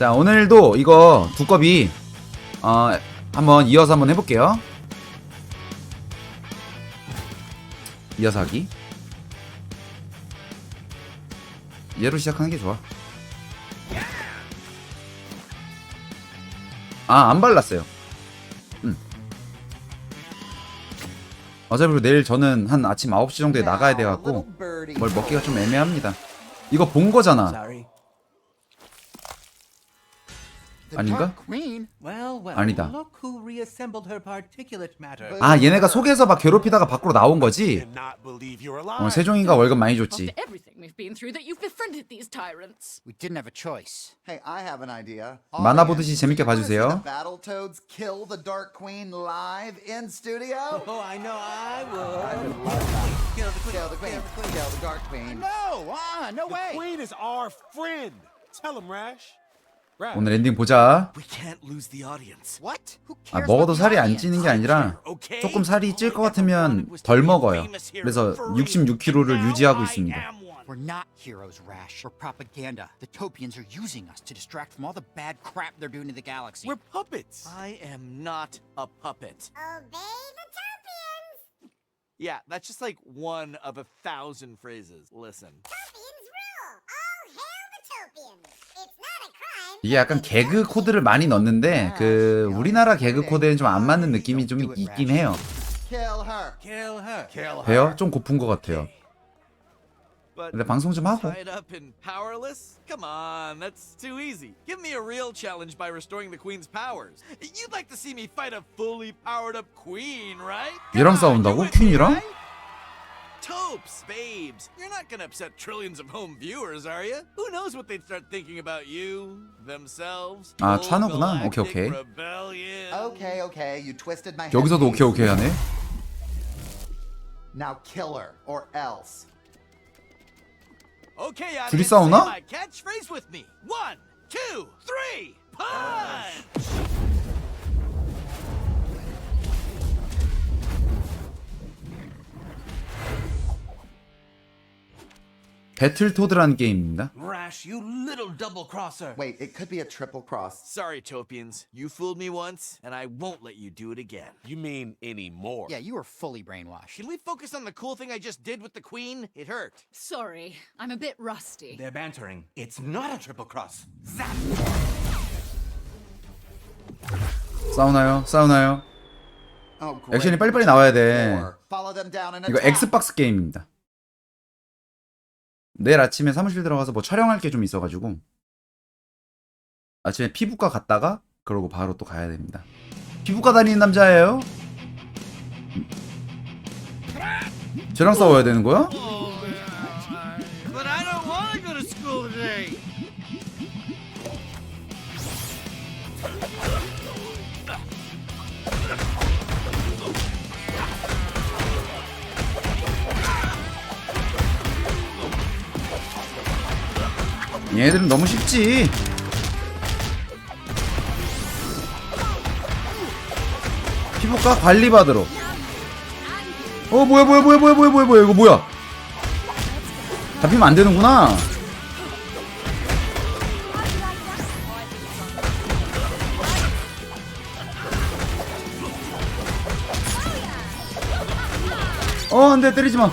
자 오늘도 이거 두꺼비 어 한번 이어서 한번 해볼게요. 이어서 하기. 얘로 시작하는 게 좋아. 아 안 발랐어요. 음. 어차피 내일 저는 한 아침 9시 정도에 나가야 돼갖고 뭘 먹기가 좀 애매합니다. 이거 본 거잖아 아닌가? 아니다. 아 얘네가 속에서 막 괴롭히다가 밖으로 나온 거지. 어, 세종이가 월급 많이 줬지. 만화 보듯이 재밌게 봐주세요. 오늘 엔딩 보자 We can't lose the audience. What? Who 아, cares? 먹어도 about the 살이 안 audience? 찌는 게 아니라 Okay? 조금 살이 찔 것 All I ever 같으면 wanted was to 덜 be 먹어요 famous hero 그래서 for real. 66kg를 Now 유지하고 I 있습니다 am one. We're not heroes, Rash. We're propaganda. The Topians are using us to distract from all the bad crap they're doing to the galaxy. We're puppets. I am not a puppet. Obey the Topians! Yeah, that's just like one of a thousand phrases. Listen. Topians rule! All hail the Topians! 이게 약간 개그 코드를 많이 넣는데 아, 그 우리나라 개그 네. 코드에는 좀 안 맞는 느낌이 좀 네. 있긴 해요. 돼요? 좀 고픈 것 같아요. 근데 방송 좀 하고. 얘랑 싸운다고? 퀸이랑? right? Topes, babes, you're not gonna upset trillions of home viewers, are you? Who knows what they'd start thinking about you, themselves? 아, Full 찬우구나. 오케이, galactic 오케이. Rebellion. Okay, okay. You twisted my. 여기서도 headpiece. 오케이 오케이 하네 Now kill her, or else. Okay, audience, 둘이 say 싸우나? my catchphrase with me. One, two, three, punch! 배틀토드라는 게임입니다 Rash, you little double crosser. Wait, it could be a triple cross. Sorry, Topians. You fooled me once, and I won't let you do it again. You mean anymore? Yeah, you were fully brainwashed. Can we focus on the cool thing I just did with the queen? It hurt. Sorry, I'm a bit rusty. They're bantering. It's not a triple cross. Zap! 싸우나요? 싸우나요? Oh, great. 액션이 빨리빨리 나와야 돼 Follow them down and 이거 attack. 엑스박스 게임입니다 내일 아침에 사무실 들어가서 뭐 촬영할 게 좀 있어가지고 아침에 피부과 갔다가 그러고 바로 또 가야 됩니다 피부과 다니는 남자예요? 쟤랑 싸워야 되는 거야? 얘네들은 너무 쉽지. 피부과 관리받으러. 어 뭐야 뭐야 뭐야 뭐야 뭐야 뭐야 뭐야 이거 뭐야? 잡히면 안 되는구나. 어 안돼 때리지 마.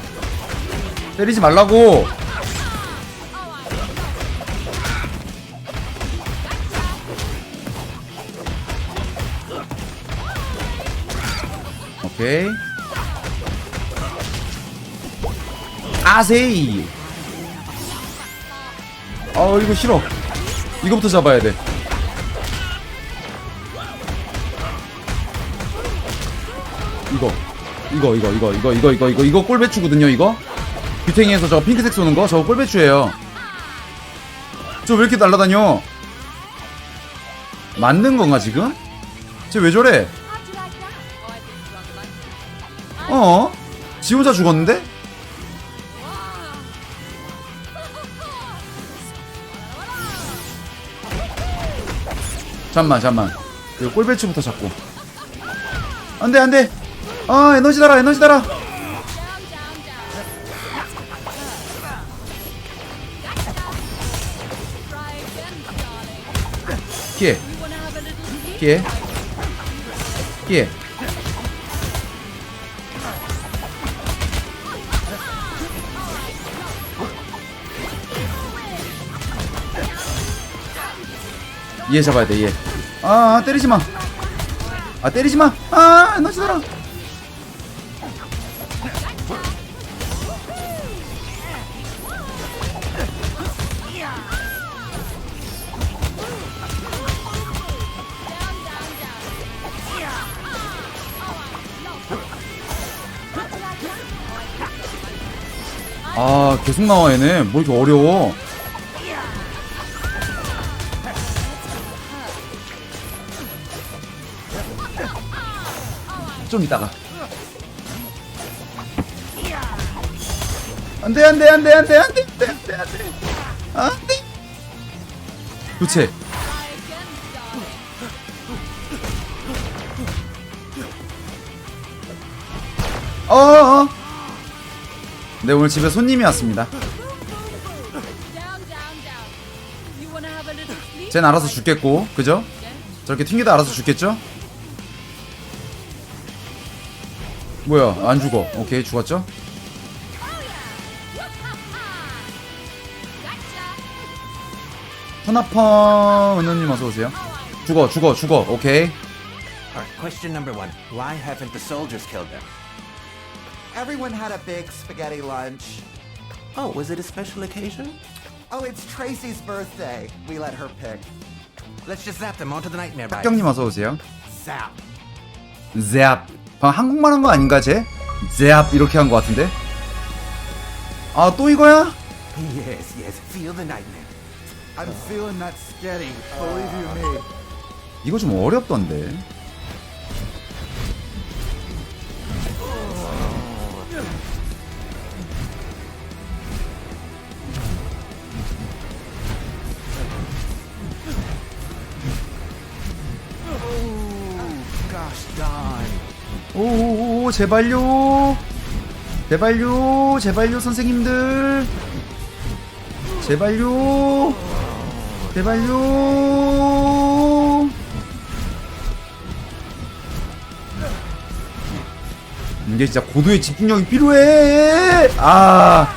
때리지 말라고 오케이. 아세이. 어 이거 싫어. 이거부터 잡아야 돼. 이거. 이거 이거 이거 이거 이거 이거 이거 이거 꼴배추거든요 이거? 귀탱이에서 저 핑크색 쏘는 거? 저거 꼴배추예요. 저 왜 이렇게 날라다녀? 맞는 건가 지금? 쟤 왜 저래? 어? 지 혼자 죽었는데? 잠만 잠만. 이거 꼴배추부터 잡고. 안돼 안돼. 아 에너지 달아 에너지 달아. 피해. 피해. 피해 얘 잡아야 돼얘. 아 때리지 마 아 때리지 마 아 에너지 달아 아 계속 나와 얘네. 뭐 이렇게 어려워 좀 이따가 안돼 안돼 안돼 안돼 안돼 안돼 안돼 안돼 안돼 그치 어어 네 오늘 집에 손님이 왔습니다? 쟨 알아서 죽겠고 그죠? 저렇게 튕기다 알아서 죽겠죠? 뭐야 안 죽어 오케이 죽었죠? 후나펑 은호님 어서 오세요 죽어 죽어 죽어 오케이 Alright, question number one. Why haven't the soldiers killed them? Everyone had a big spaghetti lunch. Oh, was it a special occasion? Oh, it's Tracy's birthday. We let her pick. Let's just zap them onto the nightmare. 탁경님 어서 오세요 Zap. ゼ 방금 한국말 한 거 아닌가 쟤? ゼ이렇게 한 거 같은데 아 또 이거야? Yes, yes. Feel the nightmare. I'm feeling that spaghetti. Believe you me. 이거 좀 어렵던데 Gosh darn. 오오오 제발요. 제발요 제발요 선생님들. 제발요. 제발요. 이게 진짜 고도의 집중력이 필요해. 아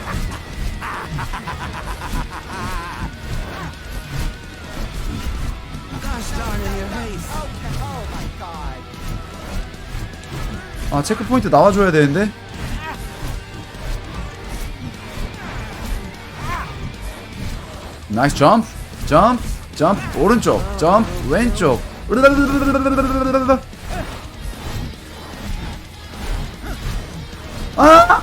아 체크포인트 나와줘야 되는데? 나이스 점프 점프 점프. 오른쪽 점프 왼쪽. 아!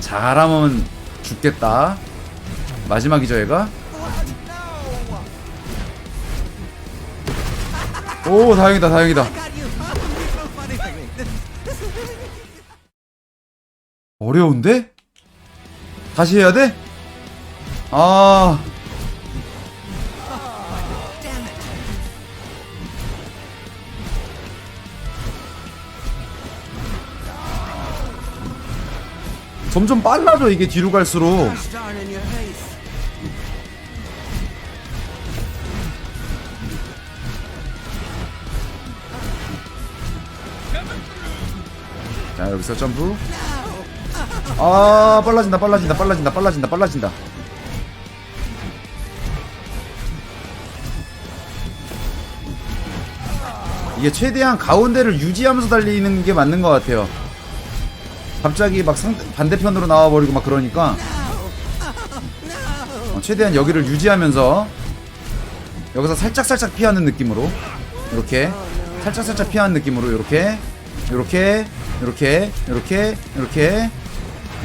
잘하면 죽겠다. 마지막이죠 얘가? 오 다행이다 다행이다 어려운데? 다시 해야 돼? 아. 점점 빨라져 이게 뒤로 갈수록. 자 여기서 점프 아 빨라진다 빨라진다 빨라진다 빨라진다 빨라진다. 이게 최대한 가운데를 유지하면서 달리는 게 맞는 것 같아요. 갑자기 막 상, 반대편으로 나와버리고 막 그러니까. 어, 최대한 여기를 유지하면서 여기서 살짝살짝 피하는 느낌으로. 이렇게. 살짝살짝 피하는 느낌으로. 이렇게 이렇게 이렇게 이렇게 이렇게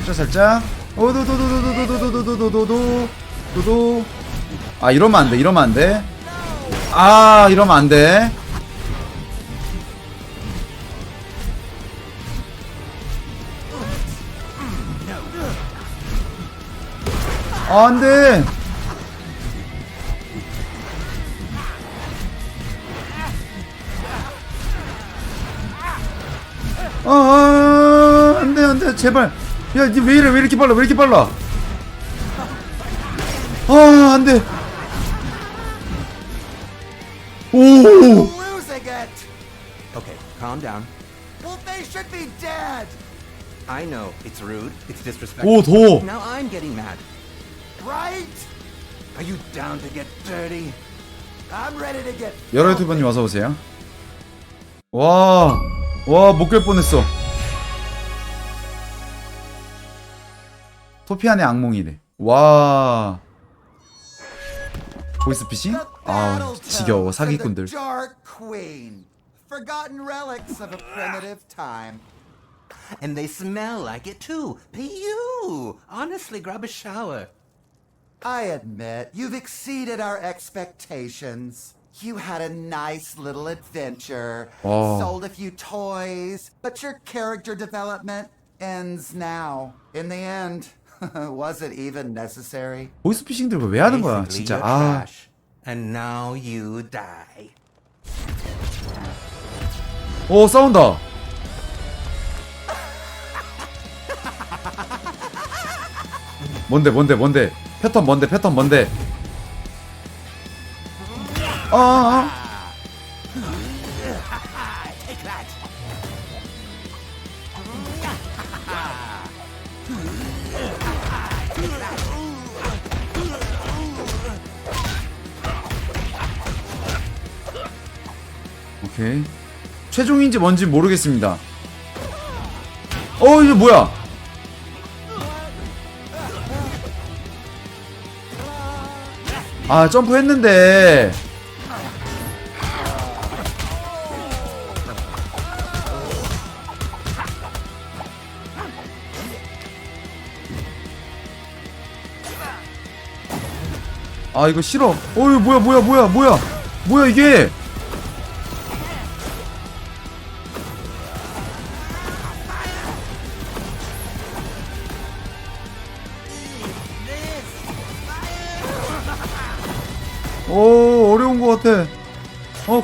살짝 살짝 오도도도도도도도도도도도도도 아 이러면 안돼 이러면 안돼 아 이러면 안돼 아 안돼 아, 아, 안 돼, 안 돼, 제발. 야, 니 왜 이래? 왜 이렇게 빨라? 왜 이렇게 빨라? 아, 안 돼. 오! Losing it. Okay, calm down. Well, they should be dead. I know it's rude. It's disrespectful. 오, 더워. Now I'm getting mad. Right? Are you down to get dirty? I'm ready to get. 여러 유튜버님 어서 오세요. 와, 와, 못 갈 뻔했어. 토피안의 악몽이래 와 보이스피싱? 아 지겨워 사기꾼들 The Dark Queen. Forgotten relics of a primitive time. And they smell like it too. Pew! Honestly, grab a shower. I admit, you've exceeded our expectations. You had a nice little adventure, Oh. sold a few toys, but your character development ends now. In the end, was it even necessary? 보이스피싱들 왜 하는 거야 진짜 아. And now you die. 오 싸운다 뭔데 뭔데 뭔데 패턴 뭔데 패턴 뭔데 어어 최종인지 뭔지 모르겠습니다. 어 이게 뭐야? 아 점프했는데. 아 이거 싫어. 어이 뭐야 뭐야 뭐야 뭐야? 뭐야 이게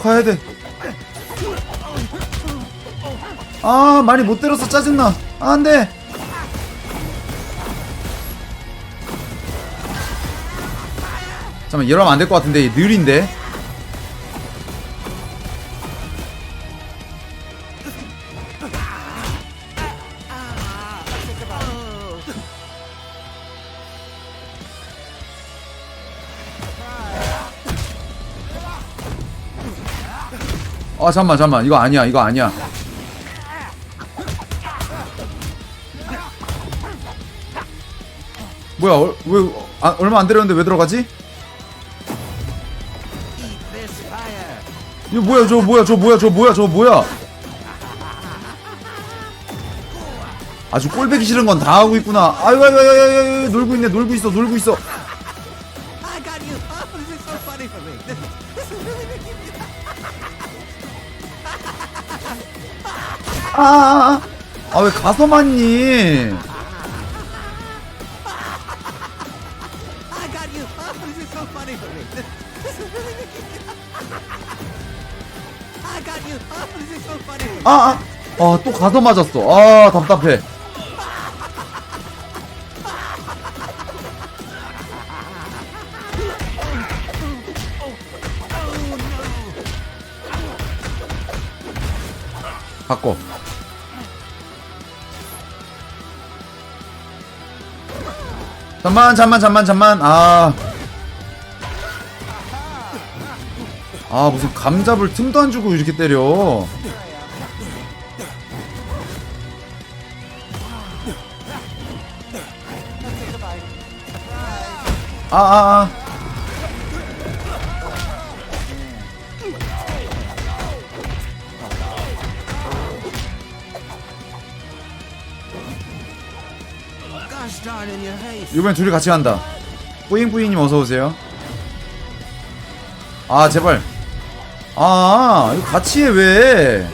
가야 돼 아 많이 못 때렸어 짜증나. 아, 안 돼. 잠깐만 이러면 안 될 것 같은데 느린데 아 잠만 잠만. 이거 아니야 이거 아니야. 뭐야 어, 왜 아, 얼마 안 들었는데 왜 들어가지? 이거 뭐야 저 뭐야 저 뭐야 저 뭐야 저 뭐야? 아주 꼴배기 싫은 건 다 하고 있구나. 아유 아유 아유, 아유 놀고 있네 놀고 있어 놀고 있어 Oh, this is so funny for me. 아아 아 또 가서 맞았어 아 답답해 바꿔 잠만 잠만 잠만 잠만. 아. 아 무슨 감 잡을 틈도 안 주고 이렇게 때려. 아아아. Gosh 이번엔 둘이 같이 간다 뿌잉뿌잉님 어서오세요 아 제발 아 이거 같이 해왜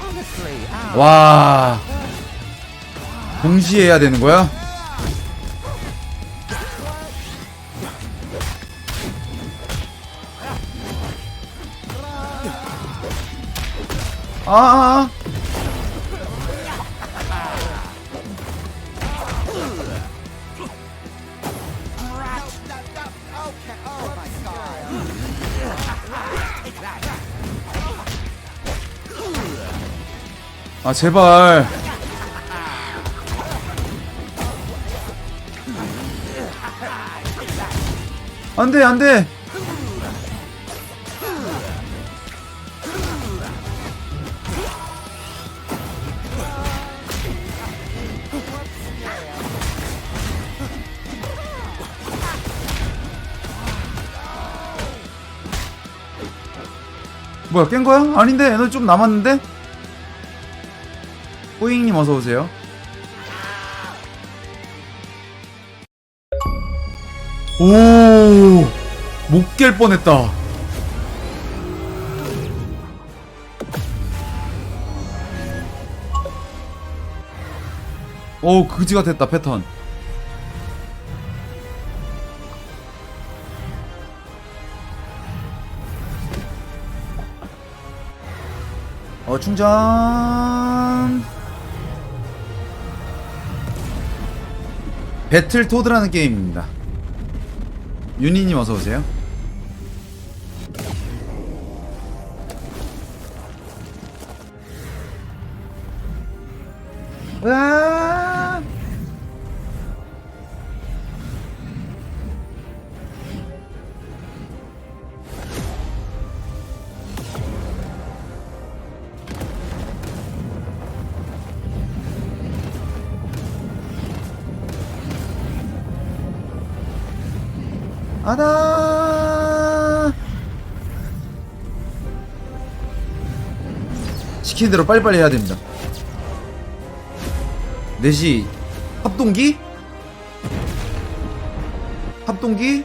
Honestly, ow. 와 동시에 해야 되는 거야? 아, 아, 아. Oh. 아 제발 안돼 안돼 뭐야 깬 거야? 아닌데 에너지 좀 남았는데? 호잉님 어서 오세요. 오, 못 깰 뻔했다. 오, 그지가 됐다 패턴. 어 충전. 배틀 토드라는 게임입니다. 윤희님 어서 오세요. 으아! 시키는 대로 빨리빨리 해야 됩니다 4시 합동기? 합동기?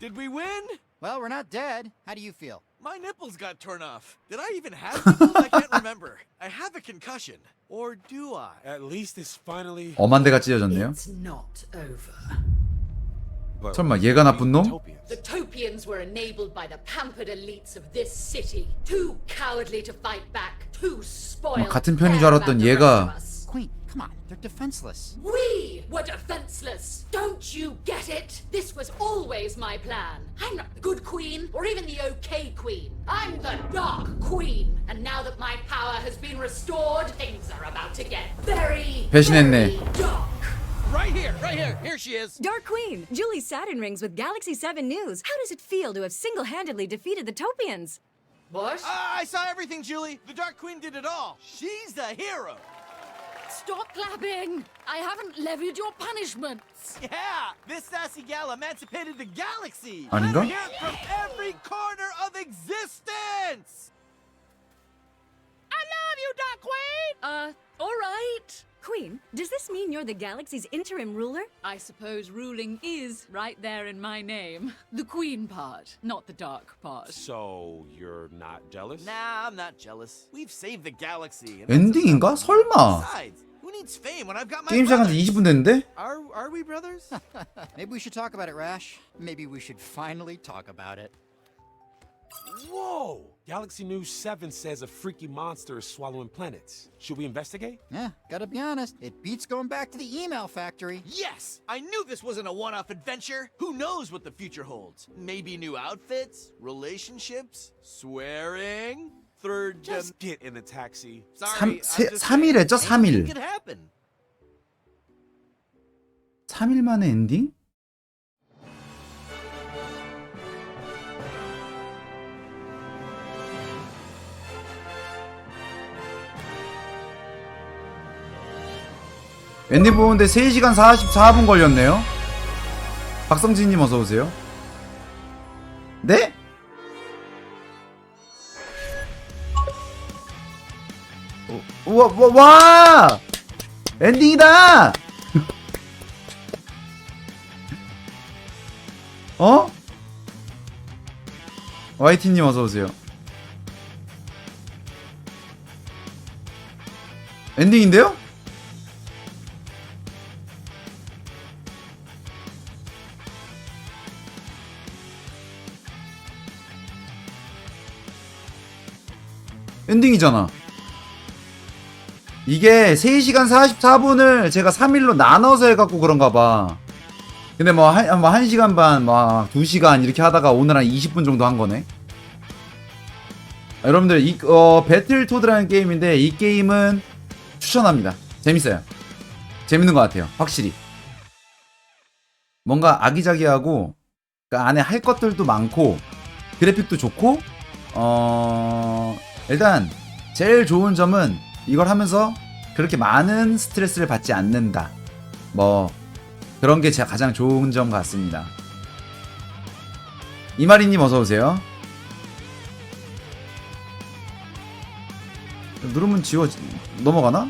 Did we win? Well, we're not dead. How do you feel? My nipples got torn off. Did I even have nipples? I can't remember. I have a concussion. Or do I? At least it's finally. 엄한 데가 찢어졌네요 It's not over. 설마 얘가 나쁜 놈? The Topians were enabled by the pampered elites of this city. Too cowardly to fight back. Too spoiled. 어, 같은 편인 줄 알았던 얘가-. Queen, come on. They're defenseless. We were defenseless. Don't you get it? This was always my plan. I'm not the good queen or even the okay queen. I'm the dark queen. And now that my power has been restored, things are about to get very, 배신했네. very dark. Right here, right here. Here she is. Dark Queen, Julie's Saturn rings with Galaxy 7 News. How does it feel to have single-handedly defeated the Topians? Bush, Uh, I saw everything, Julie. The Dark Queen did it all. She's the hero. Stop clapping! I haven't levied your punishments. Yeah, this sassy gal emancipated the galaxy. Anga? from every corner of existence. I love you, Dark Queen. Uh, all right. Queen, does this mean you're the galaxy's interim ruler? I suppose ruling is right there in my name. The queen part, not the dark part. So you're not jealous? Nah, I'm not jealous. We've saved the galaxy. and that's 엔딩인가? enough. 설마. Besides, who needs fame when I've got my 게임 시작한 지 brothers? 20분 됐는데? Are are we brothers? Maybe we should talk about it, Rash. Maybe we should finally talk about it. Whoa! Galaxy News 7 says a freaky monster is swallowing planets. Should we investigate? Yeah, gotta be honest. It beats going back to the email factory. yes! I knew this wasn't a one-off adventure. Who knows what the future holds? Maybe new outfits, relationships, swearing, third dim- Just get in the taxi. Sorry, 삼- I'm 세- just 삼일 saying, 했죠, 삼일. anything could happen. 3일 만에 엔딩? 엔딩 보는데 3시간 44분 걸렸네요. 박성진님 어서 오세요. 네? 어, 우와, 와, 와! 엔딩이다! 어? YT님 어서 오세요. 엔딩인데요? 엔딩이잖아. 이게 3시간 44분을 제가 3일로 나눠서 해갖고 그런가 봐. 근데 뭐, 한, 뭐 1시간 반, 막 2시간 이렇게 하다가 오늘 한 20분 정도 한 거네. 아, 여러분들, 이, 어, 배틀토드라는 게임인데 이 게임은 추천합니다. 재밌어요. 재밌는 것 같아요. 확실히. 뭔가 아기자기하고 그 안에 할 것들도 많고 그래픽도 좋고 어 일단 제일 좋은 점은 이걸 하면서 그렇게 많은 스트레스를 받지 않는다. 뭐 그런 게 제가 가장 좋은 점 같습니다. 이마리님 어서 오세요. 누르면 지워 넘어가나?